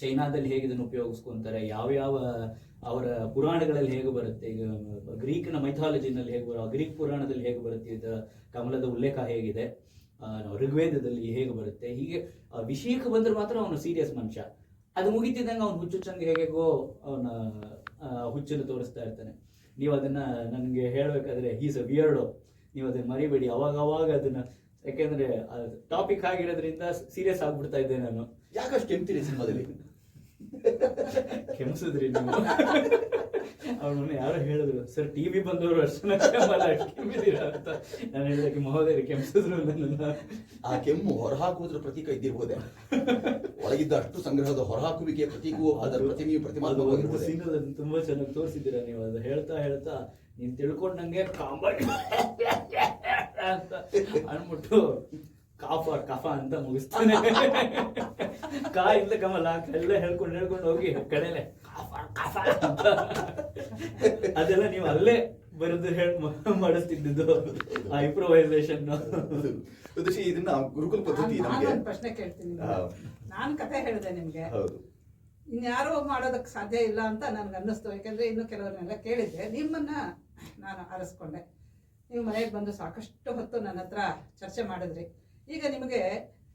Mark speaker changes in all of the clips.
Speaker 1: ಚೈನಾದಲ್ಲಿ ಹೇಗೆ ಇದನ್ನು ಉಪಯೋಗಿಸ್ಕೊಂತಾರೆ ಯಾವ್ಯಾವ ಅವರ ಪುರಾಣಗಳಲ್ಲಿ ಹೇಗೆ ಬರುತ್ತೆ, ಈಗ ಗ್ರೀಕ್ನ ಮೈಥಾಲಜಿನಲ್ಲಿ ಹೇಗೆ ಬರೋ, ಗ್ರೀಕ್ ಪುರಾಣದಲ್ಲಿ ಹೇಗೆ ಬರುತ್ತೆ ಇದು ಕಮಲದ ಉಲ್ಲೇಖ ಹೇಗಿದೆ ಋಗ್ವೇದದಲ್ಲಿ ಹೇಗೆ ಬರುತ್ತೆ, ಹೀಗೆ ವಿಷಯಕ್ಕೆ ಬಂದ್ರೆ ಮಾತ್ರ ಅವನು ಸೀರಿಯಸ್ ಮನುಷ್ಯ. ಅದು ಮುಗಿತಿದ್ದಂಗೆ ಅವ್ನು ಹುಚ್ಚುಚ್ಚಂಗೆ ಹೇಗೆಗೋ ಅವನ ಹುಚ್ಚನ್ನು ತೋರಿಸ್ತಾ ಇರ್ತಾನೆ. ನೀವು ಅದನ್ನ ನನಗೆ ಹೇಳಬೇಕಾದ್ರೆ ಈಸ್ ಅ ವಿಯರ್ಡೋ ನೀವು ಅದನ್ನ ಮರಿಬೇಡಿ ಅವಾಗ ಅವಾಗ ಅದನ್ನ, ಯಾಕೆಂದ್ರೆ ಟಾಪಿಕ್ ಆಗಿರೋದ್ರಿಂದ ಸೀರಿಯಸ್ ಆಗ್ಬಿಡ್ತಾ ಇದ್ದೆ ನಾನು.
Speaker 2: ಯಾಕಷ್ಟು ಕೆಮ್ತೀರಿ ಸಿನಿಮಾದಲ್ಲಿ?
Speaker 1: ಕೆಮ್ಸಿದ್ರಿ ನೀವು. ಅವ್ನು ಯಾರೋ ಹೇಳಿದ್ರು ಸರ್ ಟಿವಿ ಬಂದವರು ಅಷ್ಟು ಕೆಮ್ಮಿದೀರ ಅಂತ. ನಾನು ಹೇಳಿದಕ್ಕೆ ಮಹೋದಯರು ಕೆಮ್ಸಿದ್ರು ನನ್ನ
Speaker 2: ಆ ಕೆಮ್ಮು ಹೊರಹಾಕುವುದರ ಪ್ರತೀಕ ಇದ್ದಿರ್ಬೋದೆ? ಒಳಗಿದ್ದ ಅಷ್ಟು ಸಂಗ್ರಹದ ಹೊರಹಾಕುವಿಕೆ ಪ್ರತೀಕವೂ ಅದರ ಪ್ರತಿಮೆಯು
Speaker 1: ಅದು ಸೀನ್ ಅದನ್ನ ತುಂಬಾ ಚೆನ್ನಾಗಿ ತೋರಿಸಿದ್ದೀರಾ ನೀವು. ಅದು ಹೇಳ್ತಾ ಹೇಳ್ತಾ ನೀನ್ ತಿಳ್ಕೊಂಡಂಗೆ ಕಾಂಬ ಅಂತ ಅನ್ಬಿಟ್ಟು ಕಾಫ ಕಫ ಅಂತ ಮುಗಿಸ್ತಾನೆ. ಕಾ ಇಲ್ಲ ಕಮಲ ಎಲ್ಲ ಹೇಳ್ಕೊಂಡು ಹೇಳ್ಕೊಂಡು ಹೋಗಿ ಕಡೆಲೆ ಕಾಫ ಕಫ ಅಂತ. ಅದೆಲ್ಲ ನೀವು ಅಲ್ಲೇ ಬರೆದು ಹೇಳಿ ಮಾಡಿಸ್ತಿದ್ದು ಆ ಇಂಪ್ರೊವೈಸೇಷನ್
Speaker 2: ಇದನ್ನ ಗುರುಕುಲ ಪದ್ಧತಿ
Speaker 3: ನಾನು
Speaker 2: ನಮಗೆ
Speaker 3: ಪ್ರಶ್ನೆ ಕೇಳ್ತೀನಿ. ನಾನು ಕತೆ ಹೇಳಿದೆ ನಿಮ್ಗೆ.
Speaker 2: ಹೌದು.
Speaker 3: ಇನ್ಯಾರೋ ಮಾಡೋದಕ್ಕೆ ಸಾಧ್ಯ ಇಲ್ಲ ಅಂತ ನನ್ಗೆ ಅನ್ನಿಸ್ತು. ಯಾಕಂದ್ರೆ ಇನ್ನು ಕೆಲವರನ್ನೆಲ್ಲ ಕೇಳಿದ್ದೆ ನಿಮ್ಮನ್ನ ನಾನು ಆರಿಸ್ಕೊಂಡೆ. ನೀವು ಮನೆಗೆ ಬಂದು ಸಾಕಷ್ಟು ಹೊತ್ತು ನನ್ನ ಹತ್ರ ಚರ್ಚೆ ಮಾಡಿದ್ರಿ. ಈಗ ನಿಮಗೆ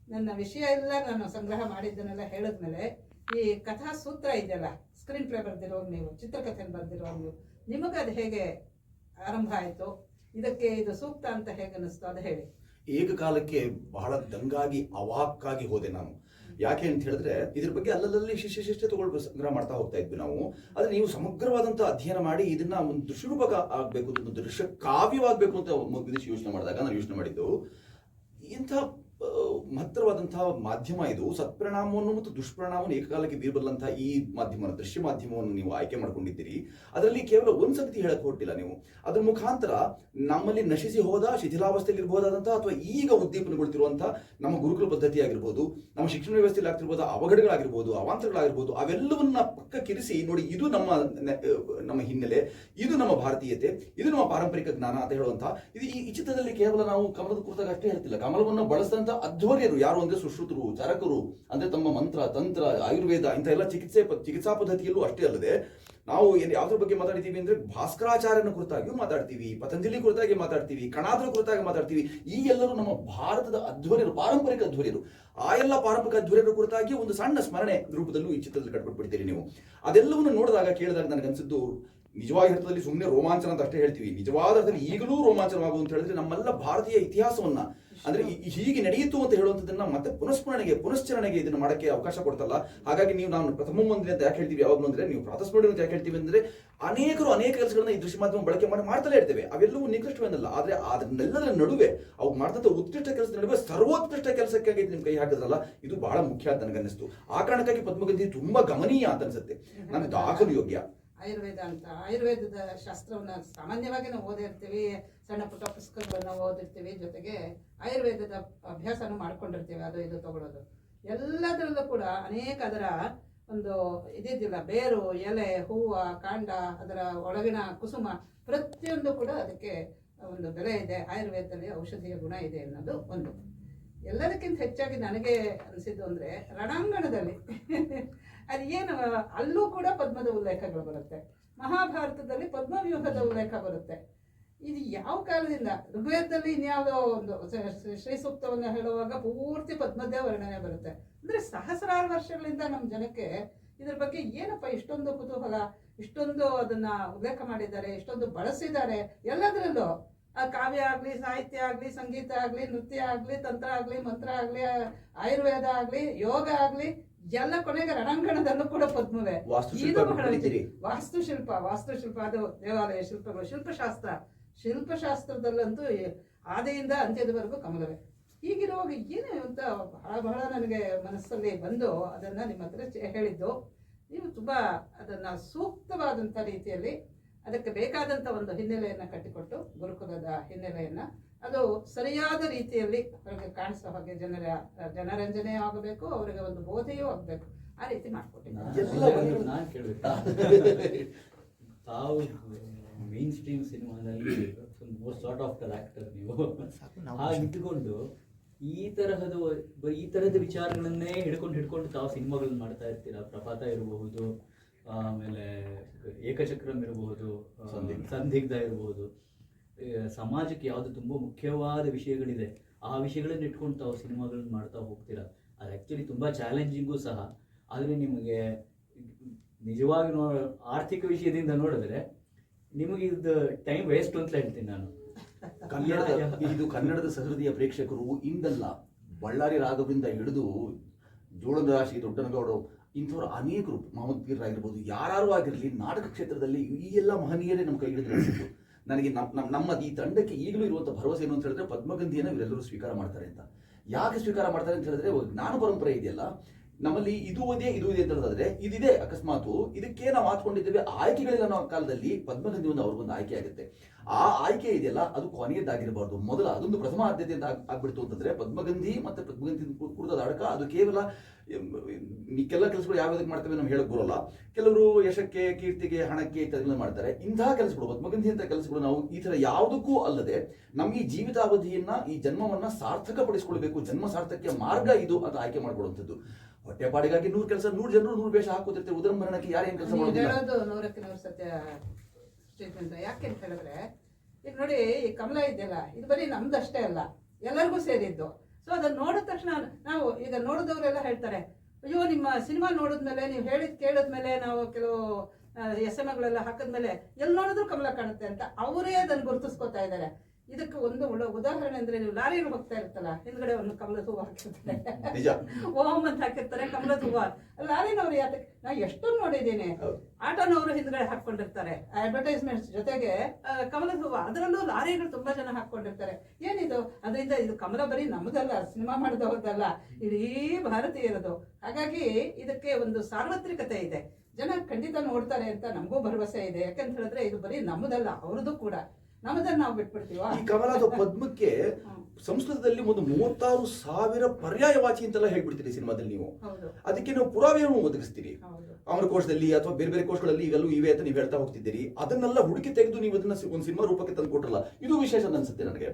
Speaker 3: ನನ್ನ ವಿಷಯ ಎಲ್ಲ ನಾನು ಸಂಗ್ರಹ ಮಾಡಿದ್ದನ್ನೆಲ್ಲ ಹೇಳಿದ್ಮೇಲೆ ಈ ಕಥಾ ಸೂತ್ರ ಇದೆಯಲ್ಲ ಸ್ಕ್ರೀನ್ ಪ್ಲೇ ಬರೆದಿರೋರು ನೀವು ಚಿತ್ರಕಥೆ ಬರೆದಿರೋರು ನೀವು, ನಿಮಗೆ ಅದು ಹೇಗೆ ಆರಂಭ ಆಯಿತು? ಇದಕ್ಕೆ ಇದು ಸೂಕ್ತ ಅಂತ ಹೇಗೆ ಅನ್ನಿಸ್ತು? ಅದು ಹೇಳಿ.
Speaker 2: ಏಕಕಾಲಕ್ಕೆ ಬಹಳ ದಂಗಾಗಿ, ಅವಾಕ್ಕಾಗಿ ಹೋದೆ ನಾನು. ಯಾಕೆ ಅಂತ ಹೇಳಿದ್ರೆ, ಇದ್ರ ಬಗ್ಗೆ ಅಲ್ಲಲ್ಲಿ ಶಿಷ್ಯ ಶಿಷ್ಯ ತಗೊಳ್ಬೇಕು ಸಂಗ್ರಹ ಮಾಡ್ತಾ ಹೋಗ್ತಾ ಇದ್ವಿ ನಾವು. ಆದ್ರೆ ನೀವು ಸಮಗ್ರವಾದಂತ ಅಧ್ಯಯನ ಮಾಡಿ ಇದನ್ನ ಒಂದು ದೃಶ್ಯರೂಪಕ ಆಗ್ಬೇಕು, ಒಂದು ದೃಶ್ಯ ಕಾವ್ಯವಾಗಬೇಕು ಅಂತ ಯೋಚನೆ ಮಾಡಿದಾಗ, ನಾನು ಯೋಚನೆ ಮಾಡಿದ್ದು ಇಂಥ ಆ, ಮಹತ್ತರವಾದಂತಹ ಮಾಧ್ಯಮ ಇದು. ಸತ್ಪರಿಣಾಮವನ್ನು ಮತ್ತು ದುಷ್ಪರಿಣಾಮವನ್ನು ಏಕಕಾಲಕ್ಕೆ ಬೀರಬಲ್ಲಂತಹ ಈ ಮಾಧ್ಯಮ ದೃಶ್ಯ ಮಾಧ್ಯಮವನ್ನು ನೀವು ಆಯ್ಕೆ ಮಾಡ್ಕೊಂಡಿದ್ದೀರಿ. ಅದರಲ್ಲಿ ಕೇವಲ ಒಂದ್ ಸಂಗತಿ ಹೇಳಕ್ ಹೊರಟಿಲ್ಲ ನೀವು. ಅದರ ಮುಖಾಂತರ ನಮ್ಮಲ್ಲಿ ನಶಿಸಿ ಹೋದ, ಶಿಥಿಲಾವಸ್ಥೆಯಲ್ಲಿ ಇರಬಹುದಾದಂತಹ ಅಥವಾ ಈಗ ಉದ್ದೀಪನಗೊಳ್ತಿರುವಂತಹ ನಮ್ಮ ಗುರುಕುಲ ಪದ್ಧತಿ ಆಗಿರ್ಬೋದು ನಮ್ಮ ಶಿಕ್ಷಣ ವ್ಯವಸ್ಥೆಯಲ್ಲಿ ಆಗ್ತಿರ್ಬೋದು, ಅವಘಡಗಳಾಗಿರ್ಬೋದು, ಅವಾಂತರಗಳಾಗಿರ್ಬೋದು, ಅವೆಲ್ಲವನ್ನ ಪಕ್ಕಕ್ಕಿರಿಸಿ ನೋಡಿ ಇದು ನಮ್ಮ ನಮ್ಮ ಹಿನ್ನೆಲೆ, ಇದು ನಮ್ಮ ಭಾರತೀಯತೆ, ಇದು ನಮ್ಮ ಪಾರಂಪರಿಕ ಜ್ಞಾನ ಅಂತ ಹೇಳುವಂತಹ ಇದು ಈ ಚಿತ್ರದಲ್ಲಿ ಕೇವಲ ನಾವು ಕಮಲದ ಕುರಿತಾಗ ಅಷ್ಟೇ ಹೇಳ್ತಿಲ್ಲ. ಕಮಲವನ್ನು ಬಳಸಿದಂತ ಅಧ್ವರ್ಯರು ಯಾರು ಅಂದ್ರೆ ಸುಶ್ರುತರು ಚರಕರು, ಅಂದ್ರೆ ತಮ್ಮ ಮಂತ್ರ, ತಂತ್ರ, ಆಯುರ್ವೇದ ಇಂಥ ಎಲ್ಲ ಚಿಕಿತ್ಸೆ ಚಿಕಿತ್ಸಾ ಪದ್ಧತಿಯಲ್ಲೂ ಅಷ್ಟೇ ಅಲ್ಲದೆ ನಾವು ಏನು ಯಾವ್ದ್ರ ಬಗ್ಗೆ ಮಾತಾಡ್ತೀವಿ ಅಂದ್ರೆ ಭಾಸ್ಕರಾಚಾರ್ಯನ ಕುರಿತಾಗಿಯೂ ಮಾತಾಡ್ತೀವಿ, ಪತಂಜಲಿ ಕುರಿತಾಗಿ ಮಾತಾಡ್ತೀವಿ, ಕಣಾದ್ರ ಕುರಿತಾಗಿ ಮಾತಾಡ್ತೀವಿ. ಈ ಎಲ್ಲರೂ ನಮ್ಮ ಭಾರತದ ಅಧ್ವರ್ಯರು, ಪಾರಂಪರಿಕ ಅಧ್ವರ್ಯರು. ಆ ಎಲ್ಲ ಪಾರಂಪರಿಕ ಅಧ್ವರ್ಯರ ಕುರಿತಾಗಿ ಒಂದು ಸಣ್ಣ ಸ್ಮರಣೆ ರೂಪದಲ್ಲೂ ಈ ಚಿತ್ರದಲ್ಲಿ ಕಟ್ಬಿಟ್ಬಿಡ್ತೀರಿ ನೀವು. ಅದೆಲ್ಲವನ್ನು ನೋಡಿದಾಗ ಕೇಳಿದಾಗ ನನಗೆ ನನಗನ್ಸಿದ್ದು ನಿಜವಾದ ಅರ್ಥದಲ್ಲಿ ಸುಮ್ಮನೆ ರೋಮಾಂಚನ ಅಂತ ಅಷ್ಟೇ ಹೇಳ್ತೀವಿ. ನಿಜವಾದ ಅರ್ಥದಲ್ಲಿ ಈಗಲೂ ರೋಮಾಂಚನವಾಗುವಂತ ಹೇಳಿದ್ರೆ ನಮ್ಮೆಲ್ಲ ಭಾರತೀಯ ಇತಿಹಾಸವನ್ನ ಅಂದ್ರೆ ಹೀಗೆ ನಡೆಯಿತು ಅಂತ ಹೇಳುವಂಥದ್ದನ್ನ ಮತ್ತೆ ಪುನಸ್ಮರಣೆಗೆ ಪುನಶ್ಚರಣೆಗೆ ಇದನ್ನ ಮಾಡಕ್ಕೆ ಅವಕಾಶ ಕೊಡ್ತಲ್ಲ. ಹಾಗಾಗಿ ನೀವು ನಾನು ಪ್ರಥಮ ಮಂದಿರ ಅಂತ ಯಾಕೆ ಹೇಳ್ತೀವಿ? ಯಾವಾಗಲೂ ಅಂದ್ರೆ ನೀವು ಪ್ರಾತಸ್ಮರಣೆ ಅಂತ ಯಾಕೆ ಹೇಳ್ತೀವಿ ಅಂದ್ರೆ ಅನೇಕರು ಅನೇಕ ಕೆಲಸಗಳನ್ನ ಈ ದೃಶ್ಯ ಮಾಧ್ಯಮ ಬಳಕೆ ಮಾಡಿ ಮಾಡ್ತಲೇ ಇರ್ತೇವೆ. ಅವೆಲ್ಲವೂ ನಿಕೃಷ್ಟವೇನಲ್ಲ. ಆದ್ರೆ ಅದನ್ನೆಲ್ಲದರ ನಡುವೆ ಅವು ಮಾಡ್ತಂತ ಉತ್ಕೃಷ್ಟ ಕೆಲಸದ ನಡುವೆ ಸರ್ವೋತ್ಕೃಷ್ಟ ಕೆಲಸಕ್ಕಾಗಿ ನಿಮ್ ಕೈ ಹಾಕಿದ್ರಲ್ಲ ಇದು ಬಹಳ ಮುಖ್ಯ ಅಂತ ನನಗನ್ನಿಸ್ತು. ಆ ಕಾರಣಕ್ಕಾಗಿ ಪದ್ಮಗಂಧಿ ತುಂಬಾ ಗಮನೀಯ ಅಂತ ಅನ್ಸುತ್ತೆ. ನಾನು ದಾಖಲು ಯೋಗ್ಯ.
Speaker 3: ಆಯುರ್ವೇದ ಅಂತ. ಆಯುರ್ವೇದದ ಶಾಸ್ತ್ರವನ್ನು ಸಾಮಾನ್ಯವಾಗಿ ನಾವು ಓದಿರ್ತೀವಿ, ಸಣ್ಣ ಪುಟ್ಟ ಪುಸ್ತಕಗಳನ್ನ ಓದಿರ್ತೀವಿ, ಜೊತೆಗೆ ಆಯುರ್ವೇದದ ಅಭ್ಯಾಸನೂ ಮಾಡ್ಕೊಂಡಿರ್ತೀವಿ, ಅದು ಇದು ತಗೊಳ್ಳೋದು. ಎಲ್ಲದರಲ್ಲೂ ಕೂಡ ಅನೇಕ ಅದರ ಒಂದು ಇದಿದ್ದಿಲ್ಲ. ಬೇರು, ಎಲೆ, ಹೂವು, ಕಾಂಡ, ಅದರ ಒಳಗಿನ ಕುಸುಮ ಪ್ರತಿಯೊಂದು ಕೂಡ ಅದಕ್ಕೆ ಒಂದು ಬೆಲೆ ಇದೆ. ಆಯುರ್ವೇದದಲ್ಲಿ ಔಷಧಿಯ ಗುಣ ಇದೆ ಅನ್ನೋದು ಒಂದು. ಎಲ್ಲದಕ್ಕಿಂತ ಹೆಚ್ಚಾಗಿ ನನಗೆ ಅನಿಸಿದ್ದು ಅಂದರೆ, ರಣಾಂಗಣದಲ್ಲಿ ಅದು ಏನು, ಅಲ್ಲೂ ಕೂಡ ಪದ್ಮದ ಉಲ್ಲೇಖಗಳು ಬರುತ್ತೆ. ಮಹಾಭಾರತದಲ್ಲಿ ಪದ್ಮವ್ಯೂಹದ ಉಲ್ಲೇಖ ಬರುತ್ತೆ. ಇದು ಯಾವ ಕಾಲದಿಂದ? ಋಗ್ವೇದದಲ್ಲಿ ಇನ್ಯಾವುದೋ ಒಂದು ಶ್ರೀ ಸೂಕ್ತವನ್ನು ಹೇಳುವಾಗ ಪೂರ್ತಿ ಪದ್ಮದೇ ವರ್ಣನೆ ಬರುತ್ತೆ. ಅಂದ್ರೆ ಸಹಸ್ರಾರು ವರ್ಷಗಳಿಂದ ನಮ್ಮ ಜನಕ್ಕೆ ಇದ್ರ ಬಗ್ಗೆ ಏನಪ್ಪ ಇಷ್ಟೊಂದು ಕುತೂಹಲ, ಇಷ್ಟೊಂದು ಅದನ್ನ ಉಲ್ಲೇಖ ಮಾಡಿದ್ದಾರೆ, ಇಷ್ಟೊಂದು ಬಳಸಿದ್ದಾರೆ, ಎಲ್ಲದರಲ್ಲೂ. ಆ ಕಾವ್ಯ ಆಗಲಿ, ಸಾಹಿತ್ಯ ಆಗಲಿ, ಸಂಗೀತ ಆಗಲಿ, ನೃತ್ಯ ಆಗಲಿ, ತಂತ್ರ ಆಗಲಿ, ಮಂತ್ರ ಆಗಲಿ, ಆಯುರ್ವೇದ ಆಗಲಿ, ಯೋಗ ಆಗ್ಲಿ ಎಲ್ಲ ಕೊನೆಗೆ ರಣಾಂಗಣದಲ್ಲೂ ಕೂಡ ಪದ್ಮವೇ.
Speaker 2: ವಾಸ್ತುಶಿಲ್ಪ
Speaker 3: ಇದು ಬಹಳ
Speaker 2: ಬಿಟ್ಬಿಟ್ಟಿದ್ದೀರಿ.
Speaker 3: ವಾಸ್ತುಶಿಲ್ಪ ವಾಸ್ತುಶಿಲ್ಪ ಅದು ದೇವಾಲಯ ಶಿಲ್ಪಗಳು. ಶಿಲ್ಪಶಾಸ್ತ್ರ. ಶಿಲ್ಪಶಾಸ್ತ್ರದಲ್ಲಂತೂ ಆದೆಯಿಂದ ಅಂತ್ಯದವರೆಗೂ ಕಮಲವೇ. ಹೀಗಿರುವಾಗ ಏನು ಅಂತ ಬಹಳ ಬಹಳ ನನಗೆ ಮನಸ್ಸಲ್ಲಿ ಬಂದು ಅದನ್ನ ನಿಮ್ಮ ಹತ್ರ ಹೇಳಿದ್ದು ನೀವು ತುಂಬಾ ಅದನ್ನ ಸೂಕ್ತವಾದಂಥ ರೀತಿಯಲ್ಲಿ ಅದಕ್ಕೆ ಬೇಕಾದಂಥ ಒಂದು ಹಿನ್ನೆಲೆಯನ್ನು ಕಟ್ಟಿಕೊಟ್ಟು ಗುರುಕುಲದ ಹಿನ್ನೆಲೆಯನ್ನ ಅದು ಸರಿಯಾದ ರೀತಿಯಲ್ಲಿ ಅವರಿಗೆ ಕಾಣಿಸೋ ಹಾಗೆ ಜನರ ಜನರಂಜನೆ ಆಗಬೇಕು ಅವರಿಗೆ ಒಂದು ಬೋಧೆಯೂ ಆಗಬೇಕು. ಆ ರೀತಿ ಮಾಡ್ಕೊಟ್ಟಿದ್ದಾರೆ.
Speaker 1: ತಾವು ಮೇನ್ ಸ್ಟ್ರೀಮ್ ಸಿನಿಮಾದಲ್ಲಿ ಮೋಸ್ಟ್ ಸಾರ್ಟ್ ಆಫ್ ಆಕ್ಟರ್ ನೀವು. ಹಾಗೆ ಈ ತರಹದ ಈ ತರಹದ ವಿಚಾರಗಳನ್ನೇ ಹಿಡ್ಕೊಂಡು ಹಿಡ್ಕೊಂಡು ತಾವು ಸಿನಿಮಾಗಳನ್ನ ಮಾಡ್ತಾ ಇರ್ತೀರಾ? ಪ್ರಪಾತ ಇರಬಹುದು ಆಮೇಲೆ ಏಕಚಕ್ರಂ ಇರಬಹುದು
Speaker 2: ಸಂದಿಗ್ಧ.
Speaker 1: ಇರಬಹುದು. ಸಮಾಜಕ್ಕೆ ಯಾವುದು ತುಂಬ ಮುಖ್ಯವಾದ ವಿಷಯಗಳಿದೆ ಆ ವಿಷಯಗಳನ್ನ ಇಟ್ಕೊಂಡು ತಾವು ಸಿನಿಮಾಗಳನ್ನ ಮಾಡ್ತಾ ಹೋಗ್ತೀರಾ? ಅದು ಆ್ಯಕ್ಚುಲಿ ತುಂಬ ಚಾಲೆಂಜಿಂಗೂ ಸಹ. ಆದರೆ ನಿಮಗೆ ನಿಜವಾಗಿ ನೋ ಆರ್ಥಿಕ ವಿಷಯದಿಂದ ನೋಡಿದ್ರೆ ನಿಮಗೆ ಇದು ಟೈಮ್ ವೇಸ್ಟ್ ಅಂತ ಹೇಳ್ತೀನಿ ನಾನು. ಯಾ-
Speaker 2: ಇದು ಕನ್ನಡದ ಸಹೃದಯ ಪ್ರೇಕ್ಷಕರು ಇಂದಲ್ಲ ಬಳ್ಳಾರಿ ರಾಘವರಿಂದ ಹಿಡಿದು ಜೋಳದ ರಾಶಿ ದೊಡ್ಡನಗೌಡರು ಇಂಥವ್ರು ಅನೇಕರು ಮಹಮ್ಮದ್ ಪೀರ್ ಆಗಿರ್ಬೋದು ಯಾರು ಆಗಿರಲಿ ನಾಟಕ ಕ್ಷೇತ್ರದಲ್ಲಿ ಈ ಎಲ್ಲ ಮಹನೀಯರೇ ನಮ್ಮ ಕೈ ಹಿಡಿದು ನನಗೆ ನಮ್ಮ ನಮ್- ನಮ್ಮ ಈ ತಂಡಕ್ಕೆ ಈಗಲೂ ಇರುವಂತ ಭರವಸೆ ಏನು ಅಂತ ಹೇಳಿದ್ರೆ ಪದ್ಮಗಂಧಿಯನ್ನು ಇವರೆಲ್ಲರೂ ಸ್ವೀಕಾರ ಮಾಡ್ತಾರೆ ಅಂತ. ಯಾಕೆ ಸ್ವೀಕಾರ ಮಾಡ್ತಾರೆ ಅಂತ ಹೇಳಿದ್ರೆ ಜ್ಞಾನ ಪರಂಪರೆ ಇದೆಯಲ್ಲ, ನಮ್ಮಲ್ಲಿ ಇದು ಇದೆ ಇದು ಇದೆ ಅಂತ ಹೇಳಿದ್ರೆ ಇದಿದೆ ಅಕಸ್ಮಾತ್, ಇದಕ್ಕೆ ನಾವು ಹಾಕೊಂಡಿದ್ದೇವೆ ಆಯ್ಕೆಗಳಿಲ್ಲ ಅನ್ನೋ ಕಾಲದಲ್ಲಿ ಪದ್ಮಗಂಧಿ ಒಂದು ಅವ್ರಿಗೊಂದು ಆಯ್ಕೆ ಆಗುತ್ತೆ. ಆ ಆಯ್ಕೆ ಇದೆಯಲ್ಲ, ಅದು ಕೊನೆಯದ್ದಾಗಿರಬಾರ್ದು. ಮೊದಲ ಅದೊಂದು ಪ್ರಥಮ ಆದ್ಯತೆ ಅಂತ ಆಗ್- ಆಗ್ಬಿಡ್ತು ಅಂತಂದ್ರೆ ಪದ್ಮಗಂಧಿ ಮತ್ತೆ ಪದ್ಮಗಂಧಿ ಕೂಡ ಅಡಕ ಅದು ಕೇವಲ ಕೆಲ ಕೆಲಸಗಳು ಯಾವ್ಯಾವ್ದಕ್ಕೆ ಮಾಡ್ತೇವೆ ನಾವು ಹೇಳಕ್ ಬರೋಲ್ಲ. ಕೆಲವರು ಯಶಕ್ಕೆ ಕೀರ್ತಿಗೆ ಹಣಕ್ಕೆ ಇತ್ಯಾದಿಗಳನ್ನ ಮಾಡ್ತಾರೆ. ಇಂತಹ ಕೆಲಸಗಳು ಪದ್ಮಗಂಧಿ ಅಂತ ಕೆಲಸಗಳು ನಾವು ಈ ತರ ಯಾವುದಕ್ಕೂ ಅಲ್ಲದೆ ನಮ್ಮ ಈ ಜೀವಿತಾವಧಿಯನ್ನ ಈ ಜನ್ಮವನ್ನ ಸಾರ್ಥಕಪಡಿಸ್ಕೊಳ್ಬೇಕು ಜನ್ಮ ಸಾರ್ಥಕ್ಯ ಮಾರ್ಗ ಇದು ಅಂತ ಆಯ್ಕೆ ಮಾಡ್ಕೊಳ್ಳುವಂಥದ್ದು. ಹೊಟ್ಟೆಪಾಡಿಗಾಗಿ ನೂರು ಕೆಲಸ ನೂರು ಜನರು ನೂರು ವೇಷ ಹಾಕೋತಿರ್ತಾರೆ ಉದರಂಭರಣಕ್ಕೆ ಯಾರೇನು ಕೆಲಸ ಮಾಡೋದಿಲ್ಲ.
Speaker 3: ಯಾಕೆ ಅಂತ ಹೇಳಿದ್ರೆ ಈಗ ನೋಡಿ ಈ ಕಮಲ ಇದೆಯಲ್ಲ ಇದು ಬರೀ ನಮ್ದಷ್ಟೇ ಅಲ್ಲ ಎಲ್ಲರಿಗೂ ಸೇರಿದ್ದು. ಸೊ ಅದನ್ನ ನೋಡಿದ ತಕ್ಷಣ ನಾವು ಈಗ ನೋಡಿದವರೆಲ್ಲ ಹೇಳ್ತಾರೆ, ಅಯ್ಯೋ, ನಿಮ್ಮ ಸಿನಿಮಾ ನೋಡಿದ್ಮೇಲೆ, ನೀವು ಹೇಳಿದ್ ಕೇಳಿದ್ಮೇಲೆ, ನಾವು ಕೆಲವು ಎಸ್ ಹಾಕಿದ್ಮೇಲೆ ಎಲ್ಲಿ ನೋಡಿದ್ರು ಕಮಲ ಕಾಣುತ್ತೆ ಅಂತ. ಅವರೇ ಅದನ್ನ ಗುರುತಿಸ್ಕೊತಾ ಇದ್ದಾರೆ. ಇದಕ್ಕೆ ಒಂದು ಒಳ್ಳೆ ಉದಾಹರಣೆ ಅಂದ್ರೆ ನೀವು ಲಾರಿಯಲ್ಲಿ ಹೋಗ್ತಾ ಇರುತ್ತಲ್ಲ ಹಿಂದ್ಗಡೆ ಒಂದು ಕಮಲದ ಹೂವು ಹಾಕಿರ್ತಾರೆ.
Speaker 2: ನಿಜ.
Speaker 3: ಓಂ ಅಂತ ಹಾಕಿರ್ತಾರೆ ಕಮಲದ ಹೂವ ಲಾರಿನವ್ರು ಯಾತಕ್ಕೆ ನಾ ಎಷ್ಟೊಂದು ನೋಡಿದ್ದೀನಿ. ಆಟೋನವರು ಹಿಂದ್ಗಡೆ ಹಾಕೊಂಡಿರ್ತಾರೆ ಅಡ್ವರ್ಟೈಸ್ಮೆಂಟ್ಸ್ ಜೊತೆಗೆ ಕಮಲದ ಹೂವ ಅದರಲ್ಲೂ ಲಾರಿಗಳು ತುಂಬಾ ಜನ ಹಾಕೊಂಡಿರ್ತಾರೆ ಏನಿದು? ಅದರಿಂದ ಇದು ಕಮಲ ಬರೀ ನಮ್ದಲ್ಲ ಸಿನಿಮಾ ಮಾಡಿದವ್ರದಲ್ಲ ಇಡೀ ಭಾರತೀಯರದು. ಹಾಗಾಗಿ ಇದಕ್ಕೆ ಒಂದು ಸಾರ್ವತ್ರಿಕತೆ ಇದೆ. ಜನ ಖಂಡಿತ ನೋಡ್ತಾರೆ ಅಂತ ನಮಗೂ ಭರವಸೆ ಇದೆ. ಯಾಕಂತ ಹೇಳಿದ್ರೆ ಇದು ಬರೀ ನಮ್ಮದಲ್ಲ ಅವ್ರದ್ದು ಕೂಡ. ನಮ್ಮದನ್ನ ನಾವು ಬಿಟ್ಬಿಡ್ತೀವಾ?
Speaker 2: ಈ ಕಮಲದ ಪದ್ಮಕ್ಕೆ ಸಂಸ್ಕೃತದಲ್ಲಿ ಒಂದು ಮೂವತ್ತಾರು ಸಾವಿರ ಪರ್ಯಾಯವಾಚಿ ಅಂತೆಲ್ಲ ಹೇಳ್ಬಿಡ್ತೀರಿ ಸಿನಿಮಾದಲ್ಲಿ ನೀವು. ಅದಕ್ಕೆ ನಾವು ಪುರಾವೆಯನ್ನು ಒದಗಿಸ್ತೀರಿ. ಅಮರಕೋಶದಲ್ಲಿ ಅಥವಾ ಬೇರೆ ಬೇರೆ ಕೋಶಗಳಲ್ಲಿ ಇವೆಲ್ಲೂ ಇವೆ ಅಂತ ನೀವು ಹೇಳ್ತಾ ಹೋಗ್ತಿದ್ದೀರಿ. ಅದನ್ನೆಲ್ಲ ಹುಡುಕಿ ತೆಗೆದು ನೀವು ಅದನ್ನ ಒಂದು ಸಿನಿಮಾ ರೂಪಕ್ಕೆ ತಂದು ಕೊಟ್ರಲ್ಲ ಇದು ವಿಶೇಷ ಅಂತ ಅನ್ಸುತ್ತೆ ನನಗೆ.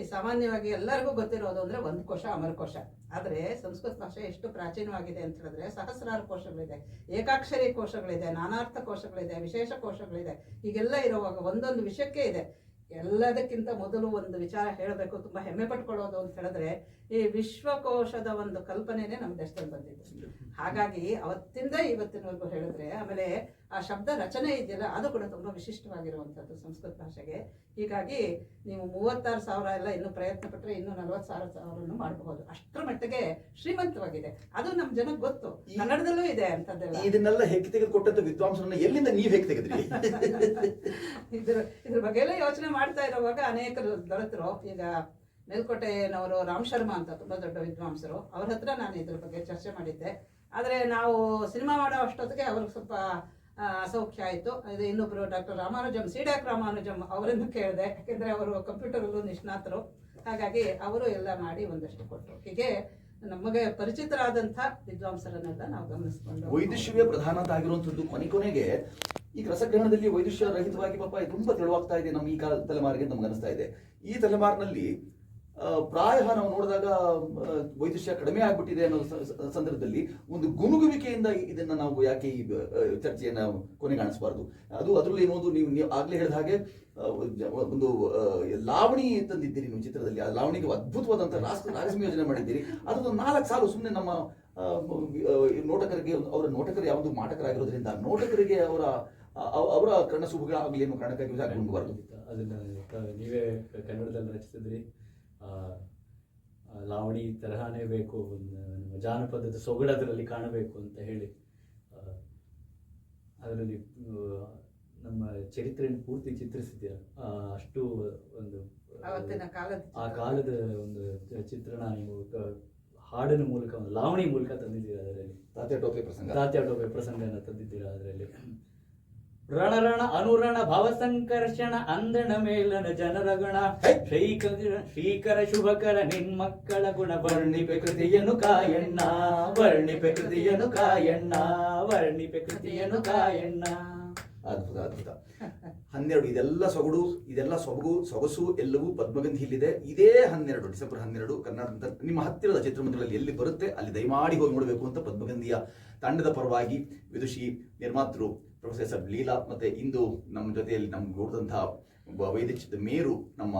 Speaker 3: ನೋಡಿ ಸಾಮಾನ್ಯವಾಗಿ ಎಲ್ಲರಿಗೂ ಗೊತ್ತಿರೋದು ಅಂದ್ರೆ ಒಂದು ಕೋಶ ಅಮರಕೋಶ ಆದ್ರೆ ಸಂಸ್ಕೃತ ಭಾಷೆ ಎಷ್ಟು ಪ್ರಾಚೀನವಾಗಿದೆ ಅಂತ ಹೇಳಿದ್ರೆ ಸಹಸ್ರಾರು ಕೋಶಗಳಿದೆ, ಏಕಾಕ್ಷರಿ ಕೋಶಗಳಿದೆ, ನಾನಾರ್ಥ ಕೋಶಗಳಿದೆ, ವಿಶೇಷ ಕೋಶಗಳಿದೆ, ಹೀಗೆಲ್ಲ ಇರುವಾಗ ಒಂದೊಂದು ವಿಷಯಕ್ಕೆ ಇದೆ. ಎಲ್ಲದಕ್ಕಿಂತ ಮೊದಲು ಒಂದು ವಿಚಾರ ಹೇಳಬೇಕು ತುಂಬಾ ಹೆಮ್ಮೆ ಪಟ್ಕೊಳ್ಳೋದು ಅಂತ ಹೇಳಿದ್ರೆ ಈ ವಿಶ್ವಕೋಶದ ಒಂದು ಕಲ್ಪನೆನೇ ನಮ್ಮ ದೇಶದಲ್ಲಿ ಬಂದಿದ್ದು ಹಾಗಾಗಿ ಅವತ್ತಿಂದ ಇವತ್ತಿನವರೆಗೂ ಹೇಳಿದ್ರೆ ಆಮೇಲೆ ಆ ಶಬ್ದ ರಚನೆ ಇದೆಯಲ್ಲ ಅದು ಕೂಡ ತುಂಬಾ ವಿಶಿಷ್ಟವಾಗಿರುವಂಥದ್ದು ಸಂಸ್ಕೃತ ಭಾಷೆಗೆ. ಹೀಗಾಗಿ ನೀವು ಮೂವತ್ತಾರು ಸಾವಿರ ಎಲ್ಲ ಇನ್ನು ಪ್ರಯತ್ನ ಪಟ್ಟರೆ ಇನ್ನು ನಲವತ್ತು ಸಾವಿರ ಸಾವಿರನ್ನು ಮಾಡಬಹುದು. ಅಷ್ಟರ ಮಟ್ಟಿಗೆ ಶ್ರೀಮಂತವಾಗಿದೆ. ಅದು ನಮ್ಮ ಜನಕ್ಕೆ ಗೊತ್ತು. ಕನ್ನಡದಲ್ಲೂ ಇದೆ ಅಂತದ್ದೆಲ್ಲ.
Speaker 2: ಇದನ್ನೆಲ್ಲ ಹೆಕ್ಕಿ ತೆಗೆದುಕೊಟ್ಟಂತ ವಿದ್ವಾಂಸರನ್ನ ಎಲ್ಲಿಂದ ನೀವು ಹೆಕ್ಕಿ ತೆಗೆದ್ರಿ
Speaker 3: ಇದ್ರ ಇದ್ರ ಬಗ್ಗೆ ಎಲ್ಲ ಯೋಚನೆ ಮಾಡ್ತಾ ಇರುವಾಗ ಅನೇಕರು ದೊರೆತರು ಈಗ ಮೇಲ್ಕೋಟೆನವರು ರಾಮ್ ಶರ್ಮಾ ಅಂತ ತುಂಬ ದೊಡ್ಡ ವಿದ್ವಾಂಸರು, ಅವ್ರ ಹತ್ರ ನಾನು ಇದ್ರ ಬಗ್ಗೆ ಚರ್ಚೆ ಮಾಡಿದ್ದೆ. ಆದರೆ ನಾವು ಸಿನಿಮಾ ಮಾಡೋ ಅಷ್ಟೊತ್ತಿಗೆ ಅವ್ರಿಗೆ ಸ್ವಲ್ಪ ಅಸೌಖ್ಯ ಆಯಿತು. ಇದು ಇನ್ನೊಬ್ರು ಡಾಕ್ಟರ್ ರಾಮಾನುಜಂ ಸಿಡ್ಯಾಕ್ ರಾಮಾನುಜಮ್ ಅವರನ್ನು ಕೇಳಿದೆ. ಯಾಕೆಂದ್ರೆ ಅವರು ಕಂಪ್ಯೂಟರಲ್ಲೂ ನಿಷ್ಣಾತರು. ಹಾಗಾಗಿ ಅವರು ಎಲ್ಲ ಮಾಡಿ ಒಂದಷ್ಟು ಕೊಟ್ಟರು. ಹೀಗೆ ನಮಗೆ ಪರಿಚಿತರಾದಂಥ ವಿದ್ವಾಂಸರನ್ನೆಲ್ಲ ನಾವು ಗಮನಿಸ್ಕೊಂಡು
Speaker 2: ವೈದ್ಯಶಿವೆ ಪ್ರಧಾನದಾಗಿರುವಂಥದ್ದು ಕೊನೆ ಕೊನೆಗೆ ಈಗ ರಸಗ್ರಹಣದಲ್ಲಿ ವೈದುಷ್ಯ ರಹಿತವಾಗಿ ಪಾಪ ತುಂಬಾ ತೆಳುವಾಗ್ತಾ ಇದೆ ನಮ್ಮ ಈ ಕಾಲ ತಲೆಮಾರಿಗೆ ನಮ್ಗೆ ಅನಿಸ್ತಾ ಇದೆ. ಈ ತಲೆಮಾರಿನಲ್ಲಿ ಪ್ರಾಯ ನಾವು ನೋಡಿದಾಗ ವೈದ್ಯ ಕಡಿಮೆ ಆಗ್ಬಿಟ್ಟಿದೆ ಅನ್ನೋ ಸಂದರ್ಭದಲ್ಲಿ ಒಂದು ಗುನುಗುವಿಕೆಯಿಂದ ಇದನ್ನ ನಾವು ಯಾಕೆ ಈ ಚರ್ಚೆಯನ್ನ ಕೊನೆಗಾಣಿಸಬಾರ್ದು? ಅದು ಅದರಲ್ಲಿ ಏನೋ ನೀವು ನೀವು ಆಗ್ಲೇ ಹೇಳಿದ ಹಾಗೆ ಒಂದು ಲಾವಣಿ ತಂದಿದ್ದೀರಿ ನೀವು ಚಿತ್ರದಲ್ಲಿ, ಆ ಲಾವಣಿಗೆ ಅದ್ಭುತವಾದಂತಹ ರಾಗ ಯೋಜನೆ ಮಾಡಿದ್ದೀರಿ. ಅದೊಂದು ನಾಲ್ಕು ಸಾಲು ಸುಮ್ಮನೆ ನಮ್ಮ ನೋಟಕರಿಗೆ, ಅವರ ನೋಟಕರು ಯಾವುದು ಮಾಟಕರಾಗಿರೋದ್ರಿಂದ ನೋಟಕರಿಗೆ ಅವರ ಅವ- ಅವರ ಆಗಲಿ ಅನ್ನೋ ಕಾರಣಕ್ಕಾಗಿ
Speaker 1: ಅದನ್ನ ಕ- ನೀವೇ ಕನ್ನಡದಲ್ಲಿ ರಚಿಸಿದ್ರಿ. ಲಾವಣಿ ತರಹನೇ ಬೇಕು ಒಂದು ನಮ್ಮ ಜಾನಪದದ ಸೊಗಡದರಲ್ಲಿ ಕಾಣಬೇಕು ಅಂತ ಹೇಳಿ. ಅದರಲ್ಲಿ ನಮ್ಮ ಚರಿತ್ರೆಯನ್ನು ಪೂರ್ತಿ ಚಿತ್ರಿಸಿದ್ದೀರ? ಅಷ್ಟು ಒಂದು ಆ ಕಾಲದ ಒಂದು ಚಿತ್ರಣ ನೀವು ಹಾಡಿನ ಮೂಲಕ ಒಂದು ಲಾವಣಿ ಮೂಲಕ ತಂದಿದ್ದೀರಾ ಅದರಲ್ಲಿ?
Speaker 2: ತಾತ್ಯ ಟೋಪೆ ಪ್ರಸಂಗ.
Speaker 1: ತಾತ್ಯಾಟೋಪೆ ಪ್ರಸಂಗನ ತಂದಿದ್ದೀರಾ ಅದರಲ್ಲಿ? ರಣ ರಣ ಅನುರಣ, ಭವಸಂಕರ್ಷಣ ಅಂದಣ ಮೇಲನ ಜನರ
Speaker 2: ಗುಣ.
Speaker 1: ಶ್ರೀಕರ ಶ್ರೀಕರ ಶುಭಕರ, ನಿನ್ಮಕ್ಕಳ ಗುಣ. ವರ್ಣಿಪೆ ಕೃತಿಯನು ಕಾಯಣ್ಣ, ವರ್ಣಿಪೆ ಕೃತಿಯನು ಕಾಯಣ್ಣ, ವರ್ಣಿಪೆ ಕೃತಿಯನು ಕಾಯಣ್ಣ.
Speaker 2: ಅದ್ಭುತ ಅದ್ಭುತ. ಹನ್ನೆರಡು, ಇದೆಲ್ಲ ಸೊಗಡು, ಇದೆಲ್ಲ ಸೊಬಗು ಸೊಗಸು, ಎಲ್ಲವೂ ಪದ್ಮಗಂಧಿಯಲ್ಲಿದೆ ಇದೇ ಹನ್ನೆರಡು, ಡಿಸೆಂಬರ್ ಹನ್ನೆರಡು, ಕರ್ನಾಟಕದ ನಿಮ್ಮ ಹತ್ತಿರದ ಚಿತ್ರಮಂದಿರಗಳಲ್ಲಿ ಎಲ್ಲಿ ಬರುತ್ತೆ, ಅಲ್ಲಿ ದಯಮಾಡಿ ಹೋಗಿ ನೋಡಬೇಕು ಅಂತ ಪದ್ಮಗಂಧಿಯ ತಂಡದ ಪರವಾಗಿ ವಿದುಷಿ ನಿರ್ಮಾತೃ ಪ್ರೊಫೆಸರ್ ಲೀಲಾ ಮತ್ತೆ ಇಂದು ನಮ್ಮ ಜೊತೆಯಲ್ಲಿ ನಮ್ಗೆ ನೋಡಿದಂತಹ ವೈದ್ಯ ಮೇರು, ನಮ್ಮ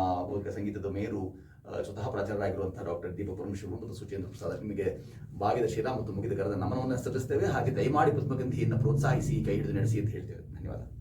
Speaker 2: ಸಂಗೀತದ ಮೇರು ಸ್ವತಃ ಪ್ರಾಚಾರ್ಯರಾಗಿರುವಂತಹ ಡಾಕ್ಟರ್ ದೀಪ ಪರಮೇಶ್ವರ್ ಮತ್ತು ಸುಚೇಂದ್ರ ಪ್ರಸಾದ್ ನಿಮಗೆ ಭಾಗ್ಯದ ಶಿರ ಮತ್ತು ಮುಗಿದ ಕರೆದ ನಮನವನ್ನು ಸಲ್ಲಿಸ್ತೇವೆ ಹಾಗೆ ದಯಮಾಡಿ ಪದ್ಮಗಂಧಿಯನ್ನು ಪ್ರೋತ್ಸಾಹಿಸಿ, ಕೈ ಹಿಡಿದು ನಡೆಸಿ ಅಂತ ಹೇಳ್ತೇವೆ. ಧನ್ಯವಾದ.